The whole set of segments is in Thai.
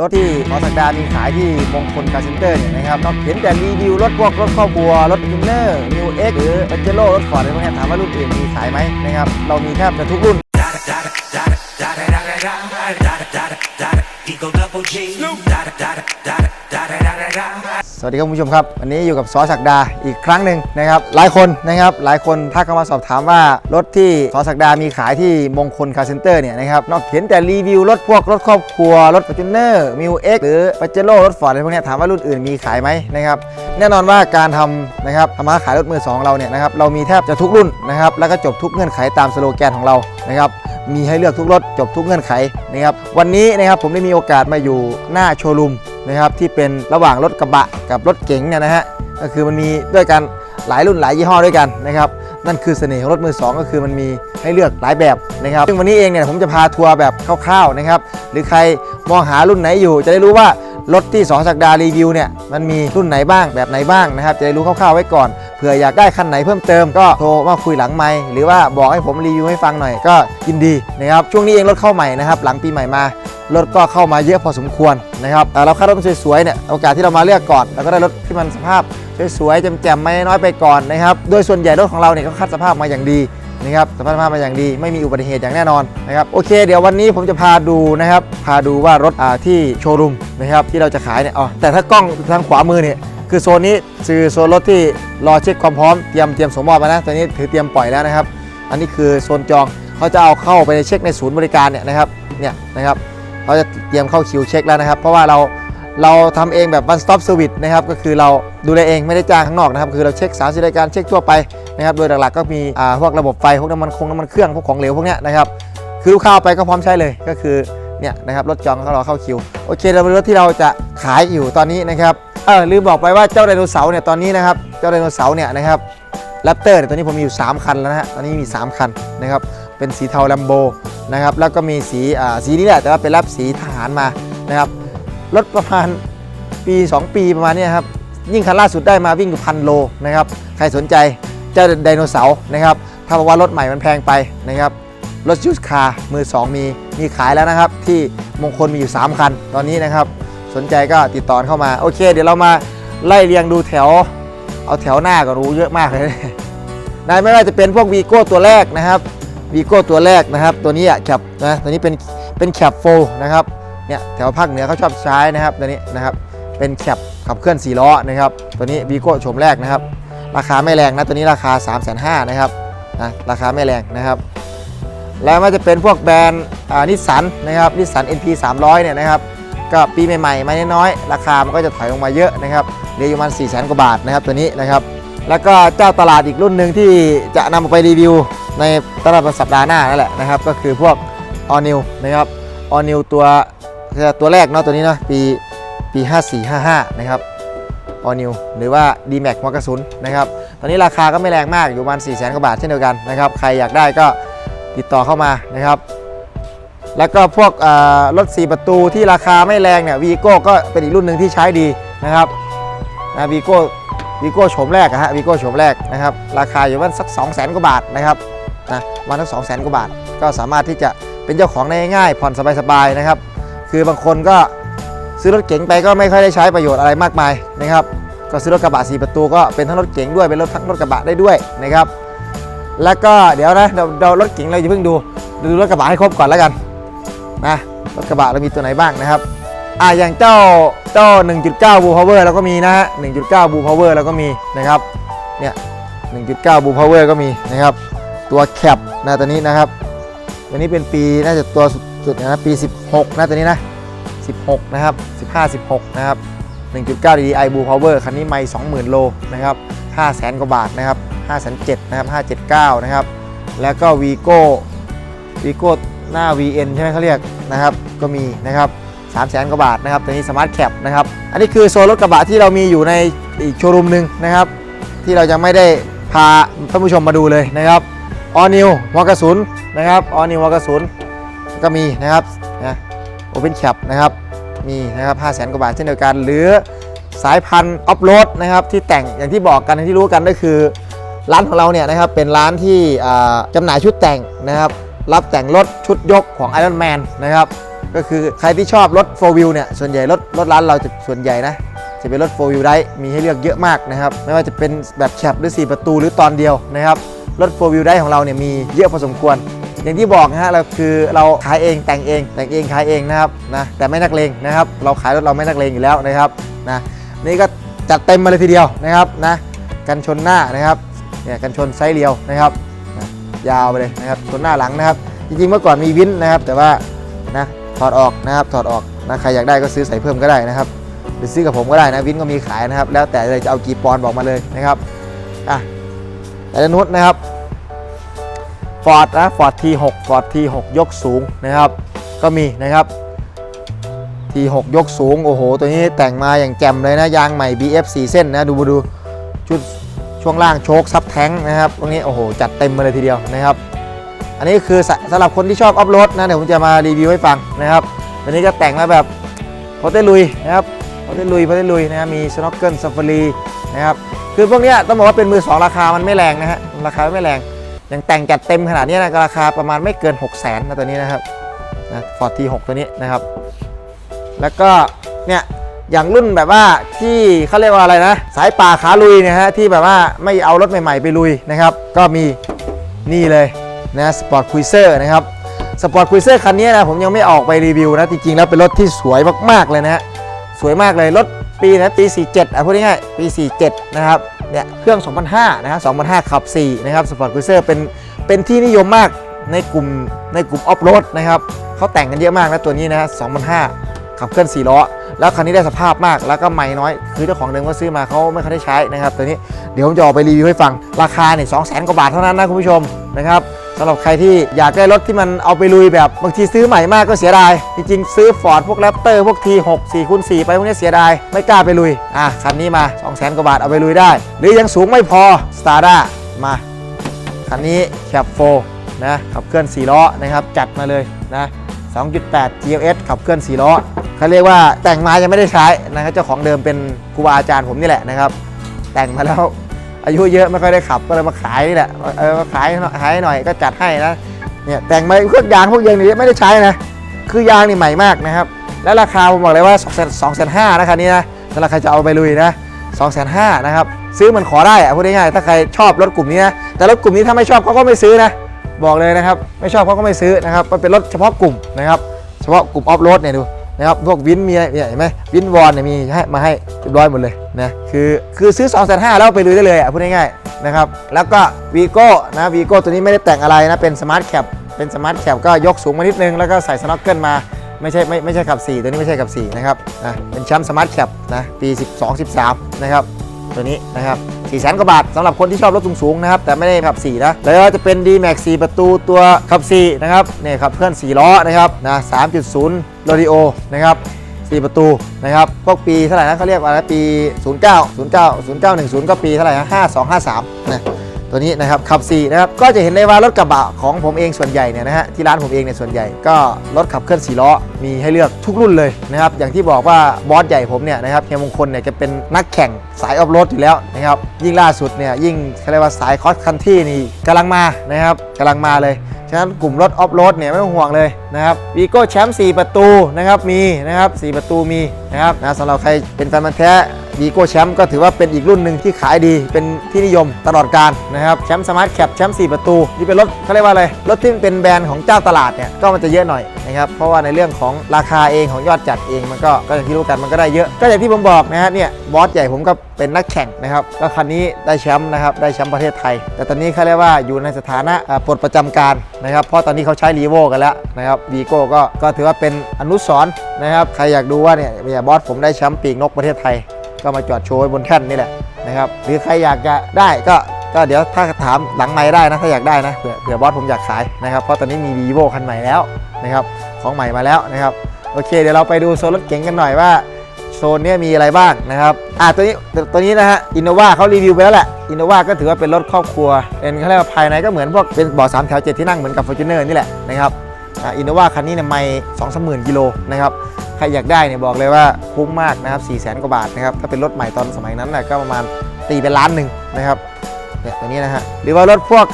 รถที่หมอสักดามีขายที่มงคลคาร์เซ็นเตอร์เนี่ยนะครับนอกเห็นแต่รีวิวรถพวกรถครอบครัว รถยูเนอร์มิวเอ็กหรือปัจเจโร่รถฟอร์ดอะไรพวกนี้ถามว่ารุ่นอื่นมีขายไหมนะครับเรามีแทบจะทุกรุ่น Eagle double G. Da วัสดีครับคุณผู้ชมครับ วันนี้อยู่กับสอศักดาอีกครั้งหนึ่งนะครับ หลายคนนะครับ หลายคนทักเข้ามาสอบถามว่ารถที่สอศักดามีขายที่มงคลคาร์เซ็นเตอร์เนี่ยนะครับนอกเห็นแต่รีวิวรถพวกรถครอบครัว รถ f o r t u n e r m มิวเอ็กหรือปัจเจโร่รถฟอร์ดอะไรพวกนี้ถามว่ารุ่นอื่นมีขายไหมนะครับแน่นอนว่าการทำนะครับทำมาค้าขายรถมือสองเราเนี่ยนะครับเรามีแทบจะทุกรุ่นนะครับแล้วก็จบทุกเงื่อนไขตามสโลแกนของเรานะครับมีให้เลือกทุกรถจบทุกเงื่อนไขนะครับวันนี้นะครับผมได้มีโอกาสมาอยู่หน้าโชว์รูม นะครับที่เป็นระหว่างรถกระบะกับรถเก๋งเนี่ยนะฮะก็คือมันมีด้วยกันหลายรุ่นหลายยี่ห้อด้วยกันนะครับนั่นคือเสน่ห์ของรถมือสองก็คือมันมีให้เลือกหลายแบบนะครับซึ่งวันนี้เองเนี่ยผมจะพาทัวร์แบบคร่าวๆนะครับหรือใครมองหารุ่นไหนอยู่ จะได้รู้ว่ารถที่สองสักดารีวิวเนี่ยมันมีรุ่นไหนบ้างแบบไหนบ้างนะครับจะได้รู้คร่าวๆไว้ก่อนเผื่ออยากได้คันไหนเพิ่มเติมก็โทรมาคุยหลังไมค์หรือว่าบอกให้ผมรีวิวให้ฟังหน่อยก็ยินดีนะครับช่วงนี้เองรถเข้าใหม่นะครับหลังปีใหม่มา รถก็เข้ามาเยอะพอสมควรนะครับแต่เราคัดรถสวยๆเนี่ยโอกาสที่เรามาเลือกก่อนเราก็ได้รถที่มันสภาพสวยๆแจ่มๆไม่น้อยไปก่อนนะครับโดยส่วนใหญ่รถของเราเนี่ยก็คัดสภาพมาอย่างดีนะครับสภาพมาอย่างดี ไม่มีอุบัติเหตุอย่างแน่นอนนะครับโอเค เดี๋ยววันนี้ผมจะพาดูนะครับพาดูว่ารถอ่าที่โชว์รูมนะครับที่เราจะขายเนี่ยอ๋อแต่ถ้ากล้องทางขวามือเนี่ยคือโซนนี้คือโซนรถที่รอเช็คความพร้อมเตรียมเตรียมสมมอบมานะตอนนี้ถือเตรียมปล่อยแล้วนะครับ อันนี้คือโซนจองเขาจะเอาเข้าไปเช็คในศูนย์บริการเนี่ยนะครับเนี่ยนะครับ เขาจะเตรียมเข้าคิวเช็คแล้วนะครับ เพราะว่าเราเราทำเองแบบ one stop service นะครับก็คือเราดูแลเองไม่ได้จ้างข้างนอกนะครับคือเราเช็คสารสิรายการเช็คทั่วไปนะครับโดยหลักๆก็มีอ่าพวกระบบไฟพวกน้ำมันคงน้ำมันเครื่องพวกของเหลวพวกนี้นะครับคือลูกค้าเอาไปก็พร้อมใช้เลยก็คือเนี่ยนะครับรถจองเขารอเข้าคิวโอเคเราเป็นรถที่เราจะขายอยู่ตอนนี้นะครับเออลืมบอกไปว่าเจ้าไดโนเสาร์เนี่ยตอนนี้นะครับเจ้าไดโนเสาร์เนี่ยนะครับแรปเตอร์เนี่ยตอนนี้ผมมีอยู่ 3 คันแล้วนะฮะตอนนี้มี 3 คันนะครับ เป็นสีเทาลัมโบนะครับแล้วก็มีสีอ่าสีนี้แหละแต่ว่าเป็นรับสีทหารมานะครับรถประมาณปี 2 ปีประมาณนี้ครับยิ่งคันล่าสุดได้มาวิ่งอยู่พันโลนะครับใครสนใจเจ้าไดโนเสาร์นะครับถ้าบอกว่ารถใหม่มันแพงไปนะครับรถยูสคาร์มือ 2 มีมีขายแล้วนะครับ ที่มงคลมีอยู่ 3 คันตอนนี้นะครับ สนใจก็ติดต่อเข้ามา โอเค เดี๋ยวเรามาไล่เรียงดูแถว เอาแถวหน้าก็รู้เยอะมากเลยนะไม่ว่าจะเป็นพวกวีโก้ตัวแรกนะครับ วีโก้ตัวแรกนะครับ ตัวนี้อะแคปนะตัวนี้เป็นเป็นแคปโฟนะครับเนี่ยแถวภาคเหนือเขาชอบใช้นะครับตัวนี้นะครับเป็นแคปขับเคลื่อน4ล้อนะครับตัวนี้วีโก้โฉมแรกนะครับ ราคาไม่แรงนะตัวนี้ราคา 3 5 0 0 0นะครับนะราคาไม่แรงนะครับ แล้วมันจะเป็นพวกแบรนด์นิสสันนะครับนิสสัน NP 300เนี่ยนะครับก็ปีใหม่ๆมาน้อยๆราคามันก็จะถอยลงมาเยอะนะครับเหลืออยู่ประมาณ4 0 0 0 0 0กว่าบาทนะครับตัวนี้นะครับ แล้วก็เจ้าตลาดอีกรุ่นหนึ่งที่จะนำไปรีวิวในตลาดสัปดาห์หน้านั่นแหละนะครับ ก็คือพวก All New นะครับ All New ตัวตัวแรกเนาะตัวนี้เนาะปีปี 5455 นะครับ All New หรือว่า D-Max หัวกระสุนนะครับ ตอนนี้ราคาก็ไม่แรงมากอยู่ประมาณ4 0 0 0 0 0กว่าบาทเช่นเดียวกันนะครับ ใครอยากได้ก็ติดต่อเข้ามานะครับ แล้วก็พวกรถ 4 ประตูที่ราคาไม่แรงเนี่ยวีโก้ก็เป็นอีกรุ่นหนึ่งที่ใช้ดีนะครับนะวีโก้ วีโก้โฉมแรกอะฮะวีโก้โฉมแรกนะครับราคาอยู่ประมาณสัก 2 0 0 0 0 0กว่าบาทนะครับนะประมาณสัก2 0 0 0 0 0กว่าบาท ก็สามารถที่จะเป็นเจ้าของได้ง่ายผ่อนสบายๆนะครับ คือบางคนก็ซื้อรถเก๋งไปก็ไม่ค่อยได้ใช้ประโยชน์อะไรมากมายนะครับก็ซื้อรถกระบะ 4 ประตูก็เป็นทั้งรถเก๋งด้วยเป็นรถทั้งรถกระบะได้ด้วยนะครับแล้วก็เดี๋ยวนะเราเรารถเก๋งเราอย่าเพิ่งดูดูรถกระบะให้ครบก่อนแล้วกันนะรถกระบะเรามีตัวไหนบ้างนะครับ อ่าอย่างเจ้าเจ้า 1.9 Blue Power เราก็มีนะฮะ 1.9 Blue Power เราก็มีนะครับ เนี่ย 1.9 Blue Power ก็มีนะครับ ตัวแคปนะตัวนี้นะครับ ตัวนี้เป็นปีน่าจะตัวสุดนะปี 16 นะตัวนี้นะ 16 นะครับ 15 16 นะครับ 1.9 DDI Blue Power คันนี้ไม่20,000 โลนะครับ 500,000 กว่าบาทนะครับ507นะครับ579 นะครับ แล้วก็ Vigo Vigo หน้า VN ใช่ไหมเขาเรียกนะครับ ก็มีนะครับ 3 0 0 0 0 0กว่าบาทนะครับตัวนี้สมาร์ทแคปนะครับอันนี้คือโซนรถกระบะที่เรามีอยู่ในอีกโชว์รูมหนึ่งนะครับที่เรายังไม่ได้พาท่านผู้ชมมาดูเลยนะครับออนิวหัวกระสุนนะครับออนิวหัวกระสุนก็มีนะครับนะโอเพนแคปนะครับมีนะครับ5 0 0 0 0 0กว่าบาทเช่นเดียวกัน หรือสายพันธุ์ออฟโรดนะครับที่แต่งอย่างที่บอกกันที่รู้กันก็คือ ร้านของเราเนี่ยนะครับเป็นร้านที่อ่าจำหน่ายชุดแต่งนะครับรับแต่งรถชุดยกของ Iron Man นะครับ ก็คือใครที่ชอบรถ4 wheel เนี่ยส่วนใหญ่รถรถร้านเราจะส่วนใหญ่นะจะเป็นรถ4 wheel ได้มีให้เลือกเยอะมากนะครับ ไม่ว่าจะเป็นแบบแคปหรือ 4 ประตูหรือตอนเดียวนะครับรถ4 wheel ได้ของเราเนี่ยมีเยอะพอสมควร อย่างที่บอกนะฮะเราคือเราขายเองแต่งเองแต่งเองขายเองนะครับนะแต่ไม่นักเลงนะครับ เราขายรถเราไม่นักเลงอยู่แล้วนะครับนะนี่ก็จัดเต็มมาเลยทีเดียวนะครับนะกันชนหน้านะครับเนี่ยกันชนไซส์เรียวนะครับยาวไปเลยนะครับชนหน้าหลังนะครับ จริงๆเมื่อก่อนมีวินนะครับ แต่ว่านะ ถอดออกนะครับถอดออกนะใครอยากได้ก็ซื้อใส่เพิ่มก็ได้นะครับหรือซื้อกับผมก็ได้นะวินก็มีขายนะครับ แล้วแต่เลยจะเอากี่ปอนบอกมาเลยนะครับอะแต่ละนุชนะครับฟอร์ดนะฟอร์ด T6 ฟอร์ด T6 ยกสูงนะครับ ก็มีนะครับ T6 ยกสูง โอ้โห ตัวนี้แต่งมาอย่างแจ่มเลยนะ ยางใหม่ BF 4 เส้นนะ ดูดูชุดช่วงล่างโชคซับแท้งนะครับตรงนี้โอ้โห จัดเต็มมาเลยทีเดียวนะครับ อันนี้คือสำหรับคนที่ชอบออฟโรดนะเดี๋ยวผมจะมารีวิวให้ฟังนะครับตัวนี้ก็แต่งมาแบบโพเตลุยนะครับโพเตลุยโพเตลุยนะครับมีสโนว์เกิลซัฟฟารีนะครับคือพวกนี้ต้องบอกว่าเป็นมือสองราคามันไม่แรงนะฮะราคาไม่แรงอย่างแต่งจัดเต็มขนาดนี้นะราคาประมาณไม่เกิน 6 0 0 0 0นนะตัวนี้นะครับนะฟอร์ดทีหตัวนี้นะครับ แล้วก็เนี่ยอย่างรุ่นแบบว่าที่เขาเรียกว่าอะไรนะ สายป่าขาลุยนะฮะที่แบบว่าไม่เอารถใหม่ ๆ ไปลุยนะครับ ก็มีนี่เลย นะสปอร์ตคุยเซอร์นะครับสปอร์ตคุยเซอร์คันนี้นะผมยังไม่ออกไปรีวิวนะ จริงๆ แล้วเป็นรถที่สวยมากๆเลยนะฮะสวยมากเลยรถปีนะปี47อะพูดง่ายๆปี 47 นะครับเนี่ยเครื่อง 2005 นะครับ2005 ขับ 4 นะครับสปอร์ตคุยเซอร์เป็นเป็นที่นิยมมากในกลุ่มในกลุ่มออฟโรดนะครับเขาแต่งกันเยอะมากนะตัวนี้นะฮะ2005 ขับเคลื่อน 4 ล้อ แล้วคันนี้ได้สภาพมากแล้วก็ไม่น้อย คือเจ้าของเดิมก็ซื้อมาเขาไม่เคยได้ใช้นะครับตัวนี้เดี๋ยวผมจะออกไปรีวิวให้ฟังราคาเนี่ยสองแสนกว่าบาทเท่านั้นนะคุณผู้ชมนะครับำหรับใครที่อยากได้รถที่มันเอาไปลุยแบบบางทีซื้อใหม่มากก็เสียดาย จริงๆ ซื้อฟอร์ดพวกแรปเตอร์พวก T6 4คูณ4ไปพวกนี้เสียดาย ไม่กล้าไปลุย อะ คันนี้มา 2 0 0 0 0 0กว่าบาทเอาไปลุยได้ หรือยังสูงไม่พอ s t a r d a มา คันนี้แคปโฟนะขับเคลื่อน4ล้อนะครับจัดมาเลยนะ2.8 GLS ขับเคลื่อน4ล้อเขาเรียกว่าแต่งมายังไม่ได้ใช้นะครับเจ้าของเดิมเป็นครูบาอาจารย์ผมนี่แหละนะครับ แต่งมาแล้ว อายุเยอะไม่ค่อยได้ขับก็เลยมาขายนี่แหละเออมาขายขายหน่อยก็จัดให้นะเนี่ยแต่งมาพวกยางพวกยางนี่ไม่ได้ใช้นะคือยางนี่ใหม่มากนะครับ แล้วราคาผมบอกเลยว่า2 2 5 0 0 0นะคันนี้นะสำหรับใครจะเอาไปลุยนะ2 5 0 0 0นะครับซื้อมันขอได้อะพูดง่ายๆถ้าใครชอบรถกลุ่มนี้นะแต่รถกลุ่มนี้ถ้าไม่ชอบเขาก็ไม่ซื้อนะบอกเลยนะครับ ไม่ชอบเขาก็ไม่ซื้อนะครับมันเป็นรถเฉพาะกลุ่มนะครับเฉพาะกลุ่มออฟโรดเนี่ยดู นะครับพวกวินมีอะไรเนี่ยเห็นไหมวินวอนเนี่ยมีให้มาให้เรียบร้อยหมดเลยนะคือคือซื้อ2 5 0 0 0แล้วไปลุยได้เลยอะพูดง่ายๆนะครับแล้วก็วีโก้นะวีโก้ตัวนี้ไม่ได้แต่งอะไรนะเป็นสมาร์ทแคปเป็นสมาร์ทแคปก็ยกสูงมานิดนึงแล้วก็ใส่สโนว์เกิลมาไม่ใช่ไม่ไม่ใช่ขับ 4 ตัวนี้ไม่ใช่ขับ 4 นะครับนะเป็นแชมป์สมาร์ทแคปนะปี 12 13 นะครับ ตัวนี้นะครับ4แสนกว่าบาทสำหรับคนที่ชอบรถสูงๆนะครับ แต่ไม่ได้ขับ 4 นะ แล้วจะเป็น D-Max 4 ประตูตัวขับ 4 นะครับเนี่ยขับเคลื่อน 4 ล้อนะครับนะ3.0 โรดิโอนะครับ4ประตูนะครับพวกปีเท่าไหร่นะเขาเรียกว่าอะไรปี 09 09 0910ก็ปีเท่าไหร่นะ5253นะ ตัวนี้นะครับขับ4นะครับก็จะเห็นได้ว่ารถกระบะของผมเองส่วนใหญ่เนี่ยนะฮะที่ร้านผมเองเนี่ยส่วนใหญ่ ก็รถขับเคลื่อน4ล้อมีให้เลือกทุกรุ่นเลยนะครับอย่างที่บอกว่าบอสใหญ่ผมเนี่ยนะครับเฮียมงคลเนี่ยจะเป็นนักแข่งสายออฟโรดอยู่แล้วนะครับยิ่งล่าสุดเนี่ยยิ่งเขาเรียกว่าสายคอสคันที่นี่กำลังมานะครับกำลังมาเลยฉะนั้นกลุ่มรถออฟโรดเนี่ยไม่ต้องห่วงเลยนะครับวีโก้แชมป์4ประตูนะครับมีนะครับ4ประตูมีนะครับนะสำหรับใครเป็นแฟนมันธุ์แท้ วีโก้แชมป์ก็ถือว่าเป็นอีกรุ่นหนึ่งที่ขายดีเป็นที่นิยมตลอดการนะครับแชมป์สมาร์ทแคปแชมป์4ประตูนี่เป็นรถเขาเรียกว่าอะไรรถที่เป็นแบรนด์ของเจ้าตลาดเนี่ยก็มันจะเยอะหน่อยนะครับเพราะว่าในเรื่องของราคาเองของยอดจัดเองมันก็ก็อย่างที่รู้กันมันก็ได้เยอะก็อย่างที่ผมบอกนะฮะเนี่ยบอสใหญ่ผมก็เป็นนักแข่งนะครับแล้วคันนี้ได้แชมป์นะครับได้แชมป์ประเทศไทย แต่ตอนนี้เขาเรียกว่าอยู่ในสถานะปลดประจำการนะครับเพราะตอนนี้เขาใช้รีโวกันแล้วนะครับวีโก้ก็ก็ถือว่าเป็นอนุสรนะครับใครอยากดูว่าเนี่ยเนี่ยบอสผมได้แชมป์ปีกนกประเทศไทย ก็มาจอดโชว์บนแท่นนี่แหละนะครับหรือใครอยากจะได้ก็ก็เดี๋ยวถ้าถามหลังไม้ได้นะถ้าอยากได้นะเผื่อเผื่อบอสผมอยากขายนะครับเพราะตอนนี้มี vivo คันใหม่แล้วนะครับของใหม่มาแล้วนะครับโอเคเดี๋ยวเราไปดูโซนรถเก๋งกันหน่อยว่าโซนนี้มีอะไรบ้างนะครับอ่าตัวนี้ตัวนี้นะฮะอินโนวาเขารีวิวไปแล้วแหละอินโนวาก็ถือว่าเป็นรถครอบครัวเป็นเขาเรียกว่าภายในก็เหมือนพวกเป็นเบาะสามแถวเจ็ดที่นั่งเหมือนกับฟอร์จูเนอร์นี่แหละนะครับอ่าอินโนวาคันนี้เนี่ยไม่สองสามหมื่นกิโลนะครับ รอยากได้เนี่ยบอกเลยว่าคุ้มมากนะครับสี่แสนกว่าบาทนะครับถ้าเป็นรถใหม่ตอนสมัยนั้นน่ะก็ประมาณตีเป็นล้านหนึ่งนะครับเนี่ยตัวนี้นะฮะหรือว่ารถพวก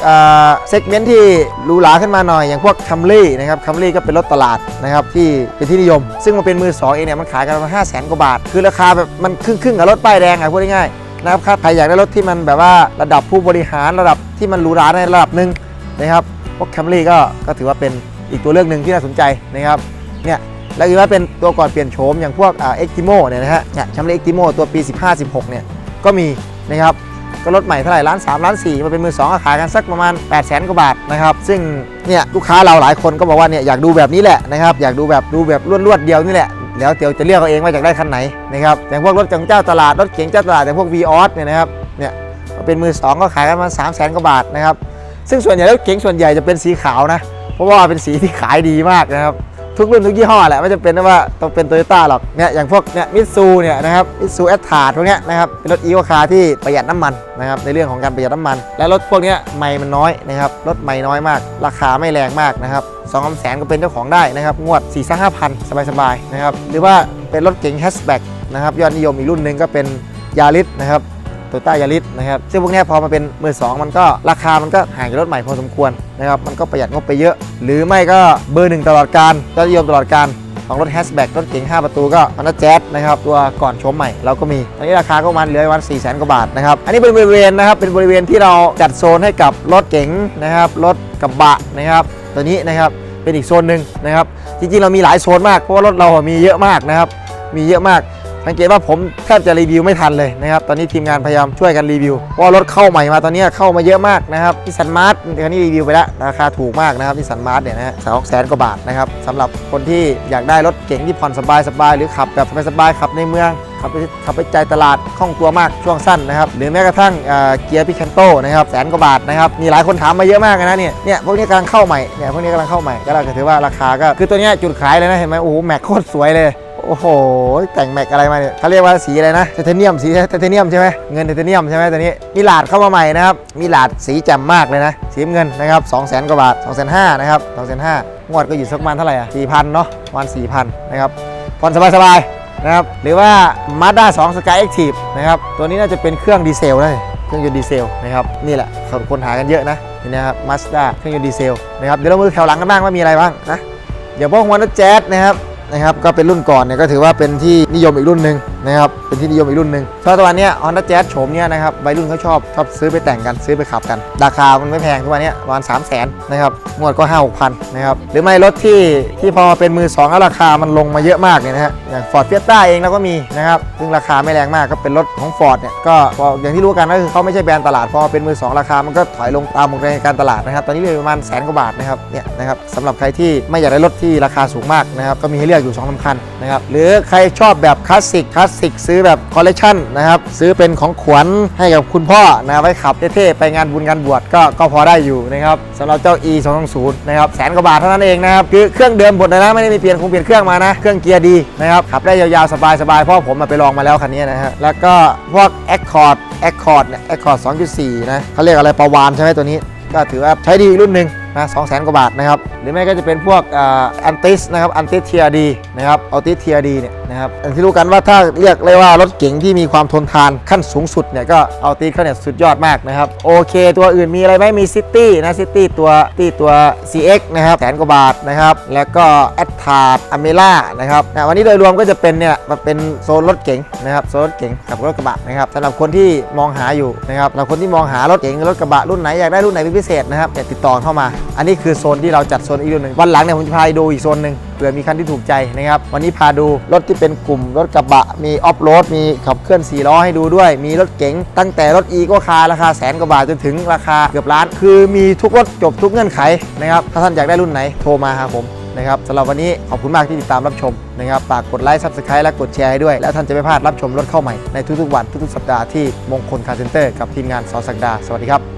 เซกเมนต์ที่หรูหราขึ้นมาหน่อย อย่างพวกคัมรี่นะครับคัมรี่ก็เป็นรถตลาดนะครับที่เป็นที่นิยม ซึ่งมันเป็นมือสองเองเนี่ยมันขายกันประมาณห้าแสนกว่าบาท คือราคาแบบมันครึ่งครึ่งกับรถป้ายแดงอะพูดง่ายๆนะครับใครอยากได้รถที่มันแบบว่าระดับผู้บริหารระดับที่มันหรูหราในระดับหนึ่งนะครับพวกคัมรี่ก็ก็ถือว่าเป็นอีกตัวเลือกหนึ่งที่น่าสนใจนะครับเนี่ย แล้วคือว่าเป็นตัวก่อนเปลี่ยนโฉมอย่างพวกเอ็กติโมเนี่ยนะฮะเนี่ยคัมรี่เอ็กติโมตัวปี 15-16 เนี่ยก็มีนะครับก็รถใหม่เท่าไหร่ล้าน3ล้าน4มาเป็นมือสองขายกันสักประมาณ8 0 0แสนกว่าบาทนะครับซึ่งเนี่ยลูกค้าเราหลายคนก็บอกว่าเนี่ยอยากดูแบบนี้แหละนะครับอยากดูแบบดูแบบรวดๆเดียวนี่แหละแล้วเดี๋ยวจะเลือกเอาเองว่าอยากได้คันไหนนะครับอย่างพวกรถของเจ้าตลาดรถเก๋งเจ้าตลาดอย่างพวก v ีออสเนี่ยนะครับเนี่ยมาเป็นมือสองก็ขายกันมา3 0 0แสนกว่าบาทนะครับซึ่งส่วนใหญ่รถเก๋งส่วนใหญ่จะเป็นสีขาวนะเพราะว่าเป็นสีที่ขายดีมากนะครับ ทุกรุ่นทุกยี่ห้อแหละไม่จำเป็นว่าต้องเป็นโตโยต้าหรอกเนี่ยอย่างพวกเนี่ยมิตซูเนี่ยนะครับมิตซูแอตทาร์พวกเนี้ยนะครับเป็นรถอีโวคาที่ประหยัดน้ำมันนะครับในเรื่องของการประหยัดน้ำมัน และรถพวกเนี้ยไม่มันน้อยนะครับรถไม่น้อยมาก ราคาไม่แรงมากนะครับสองแสนก็เป็นเจ้าของได้นะครับงวด4ี่ห้าพันสบายๆนะครับหรือว่าเป็นรถเก๋งแฮชแบ็กนะครับยอดนิยมอีกรุ่นหนึ่งก็เป็นยาริสนะครับ โตต้ายาริสนะครับซึ่งพวกนี้พอมาเป็นมือสองมันก็ราคามันก็ห่างจากรถใหม่พอสมควรนะครับมันก็ประหยัดงบไปเยอะ หรือไม่ก็เบอร์หนึ่งตลอดการยอดนิยมตลอดการของรถแฮชแบ็กรถเก๋ง5 ประตูก็ฮอนด้าแจ๊สนะครับตัวก่อนโฉมใหม่เราก็มีอันนี้ราคาก็ประมาณเหลือประมาณ4 0 0 0 0 0กว่าบาทนะครับอันนี้เป็นบริเวณนะครับเป็นบริเวณที่เราจัดโซนให้กับรถเก๋งนะครับรถกระบะนะครับตัวนี้นะครับเป็นอีกโซนหนึ่งนะครับจริงๆเรามีหลายโซนมากเพราะว่ารถเรามีเยอะมากนะครับมีเยอะมาก สังเกตว่าผมแทบจะรีวิวไม่ทันเลยนะครับ ตอนนี้ทีมงานพยายามช่วยกันรีวิวเพราะว่ารถเข้าใหม่มาตอนนี้เข้ามาเยอะมากนะครับที่สันมาร์ทคันนี้รีวิวไปแล้วราคาถูกมากนะครับที่สันมาร์ทเนี่ยนะฮะสองแสนกว่าบาทนะครับสำหรับคนที่อยากได้รถเก๋งที่ผ่อนสบายสบายๆหรือขับแบบสบายๆขับในเมืองขับไปขับไปใจตลาดคล่องตัวมากช่วงสั้นนะครับหรือแม้กระทั่งเเกียร์พิคันโตนะครับแสนกว่าบาทนะครับมีหลายคนถามมาเยอะมากนะเนี่ยเนี่ยพวกนี้กำลังเข้าใหม่เนี่ยพวกนี้กำลังเข้าใหม่ก็เราถือว่าราคาก็คือตัวเนี้ยจุดขายเลยนะเห็นไหมโอ้โหแม็กโคตรสวยเลย โอ้โห แต่งแม็กอะไรมาเนี่ยเขาเรียกว่าสีอะไรนะไทเทเนียมสีไทเทเนียมใช่ไหมเงินไทเทเนียมใช่ไหมตัวนี้มีหลาดเข้ามาใหม่นะครับมีหลาดสีแจ่มมากเลยนะสีเงินนะครับ2 0 0 0 0กว่าบาท2 5 0 0 0นะครับ2 5 0 0 0งวดก็อยู่สักประมาณเท่าไหร่อะ4,000เนาะประมาณ4,000นะครับผ่อนสบายๆนะครับหรือว่า Mazda 2 Sky Active นะครับตัวนี้น่าจะเป็นเครื่องดีเซลนะเครื่องยนต์ดีเซลนะครับนี่แหละคนหากันเยอะนะนี่นะครับ Mazda เครื่องยนต์ดีเซลนะครับเดี๋ยวเรามาดูแถวหลังกันบ้างว่ามีอะไรบ้างนะเดี๋ยวพวกวันแจ๊สนะครับ นะครับ ก็เป็นรุ่นก่อนเนี่ยก็ถือว่าเป็นที่นิยมอีกรุ่นหนึ่ง นะครับเป็นที่นิยมอีกรุ่นหนึ่งสำหรับตัวเนี้ย Honda Jazz โฉมเนี้ยนะครับวัยรุ่นเขาชอบชอบซื้อไปแต่งกันซื้อไปขับกัน ราคามันไม่แพงทุกวันเนี้ยประมาณ 3 0 0 0 0นนะครับงวดก็ 5 6 0 0นะครับหรือไม่รถที่ที่พอเป็นมือ2แล้วราคามันลงมาเยอะมากเนี่ยนะฮะอย่าง Ford Fiesta เองเราก็มีนะครับซึ่งราคาไม่แรงมากก็เป็นรถของ Ford เนี่ยก็พออย่างที่รู้กันก็คือเขาไม่ใช่แบรนด์ตลาดพอเป็นมือสองราคามันก็ถอยลงตามวงการตลาดนะครับตอนนี้เลยประมาณแสนกว่าบาทนะครับเนี่ยนะครับสำหรับใครที่ไม่อยากได้รถที่ราคาสูงมากนะครับก็มีให้เลือกอยู่2องสาคันนะครับหรือใครชอบแบบคลาสสิกคลาสสิกซื้อแบบคอลเลกชันนะครับซื้อเป็นของขวัญให้กับคุณพ่อนะไว้ขับเท่ๆไปงานบุญงานบวชก็ก็พอได้อยู่นะครับสำหรับเจ้า e 2 2 0นะครับแสนกว่าบาทเท่านั้นเองนะครับคือเครื่องเดิมหมดเลยนะไม่ได้มีเปลี่ยนคงเปลี่ยนเครื่องมานะเครื่องเกียร์ดีนะครับขับได้ยาวๆสบายๆเพราะผมมาไปลองมาแล้วคันนี้นะฮะแล้วก็พวก Accord Accord เนี่ย Accord 2.4นะเขาเรียกอะไรประวานใช่ไหมตัวนี้ ก็ถือว่าใช้ดีอีกรุ่นหนึ่ง นะสองแสนกว่าบาทนะครับ หรือไม่ก็จะเป็นพวกอันติสนะครับอันติสเทียดีนะครับอัลติสเทียดีเนี่ยนะครับอย่างที่รู้กันว่าถ้าเรียกเลยว่ารถเก๋งที่มีความทนทานขั้นสูงสุดเนี่ยก็อัลติสเขาเนี่ยสุดยอดมากนะครับโอเค ตัวอื่นมีอะไรไหมมีซิตี้นะซิตี้ตัวตีตัว CX นะครับแสนกว่าบาทนะครับแล้วก็แอดทาร์ดอเมล่านะครับนะวันนี้โดยรวมก็จะเป็นเนี่ยมาเป็นโซนรถเก๋งนะครับโซนรถเก๋งกับรถกระบะนะครับสำหรับคนที่มองหาอยู่นะครับสำหรับคนที่มองหารถเก๋งรถกระบะรุ่นไหนอยากได้รุ่นไหนเป็นพิเศษนะครับเนี่ยติดต่อเข้ามาอันนี้คือโซนที่เราจัดโซนอีกรุ่นหนึ่งวันหลังเนี่ยผมจะพาไปดูอีกโซนหนึ่งเผื่อมีคันที่ถูกใจนะครับวันนี้พาดูรถที่เป็นกลุ่มรถกระบะ มีออฟโรดมีขับเคลื่อน4ล้อให้ดูด้วย มีรถเก๋งตั้งแต่รถอีโกคาราคาแสนกว่าบาทจนถึงราคาเกือบล้าน คือมีทุกรถจบทุกเงื่อนไขนะครับถ้าท่านอยากได้รุ่นไหนโทรมาหาผมนะครับสำหรับวันนี้ขอบคุณมากที่ติดตามรับชมนะครับฝากกดไลค์ซับสไครต์และกดแชร์ให้ด้วย แล้วท่านจะไม่พลาดรับชมรถเข้าใหม่ในทุกๆวันทุกๆสัปดาห์ที่มงคลคาร์เซ็นเตอร์กับทีมงานสอสักดา สวัสดีครับ